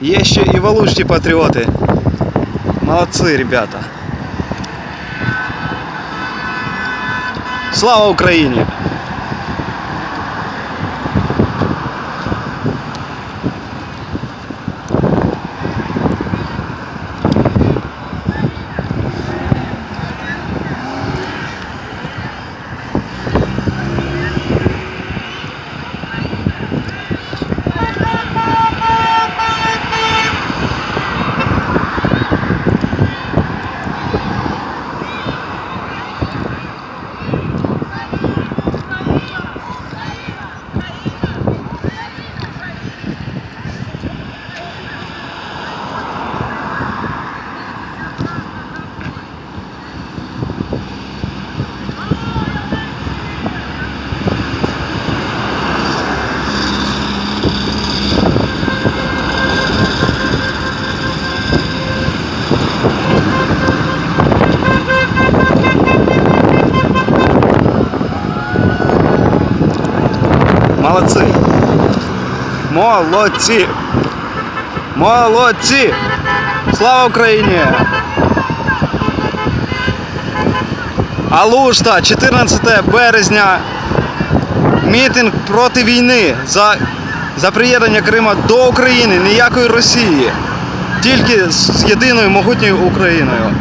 Є ще і валушті патріоти. Молодці, ребята. Слава Україні! Молодці! Молодці! Молодці! Слава Україні! Алушта, 14 березня. Мітинг проти війни за, за приєднання Крима до України, ніякої Росії. Тільки з єдиною могутньою Україною.